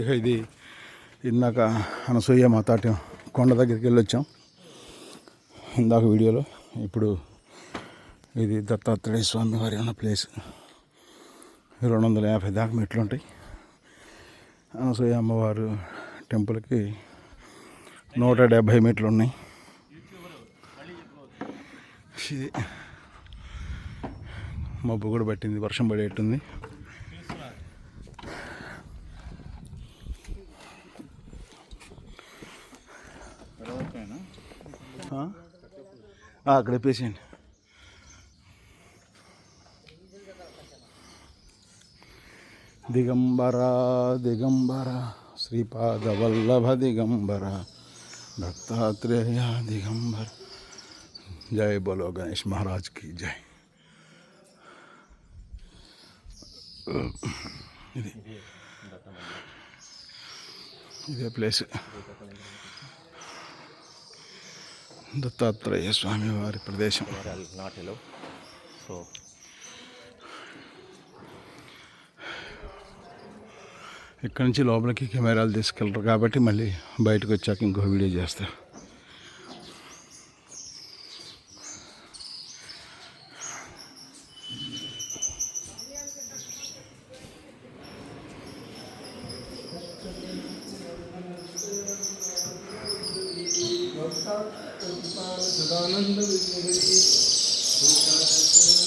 ఇక ఇది ఇందాక అనసూయ మా కొండ దగ్గరికి వెళ్ళి వచ్చాం ఇందాక వీడియోలో ఇప్పుడు ఇది దత్తాత్రేయ స్వామి వారి ఉన్న ప్లేస్ రెండు వందల యాభై దాకా మెట్లు ఉంటాయి అనసూయ అమ్మవారు టెంపుల్కి నూట డెబ్భై మెట్లు ఉన్నాయి మబ్బు కూడా పట్టింది వర్షం పడేట్టుంది हाँ। हाँ, अगले पेशेंट दिगंबरा दिगंबरा श्रीपाद वल्लभ दिगंबरा दत्तात्रेय दिगंबर जय बोलो गणेश महाराज की जय ये प्लेस దత్తాత్రేయ స్వామి వారి ప్రదేశం వరల్డ్ నాటలో సో ఇక్క నుంచి లోబలకి కెమెరాల దిస్ కిలర్ కాబట్టి మళ్ళీ బయటికి వచ్చి ఇంకో వీడియో చేస్తా ਕਿਰਪਾਲ ਜਗਾਨੰਦ ਵਿਖੇ ਗੁਰੂ ਦਾ ਸਤਿਨਾਮ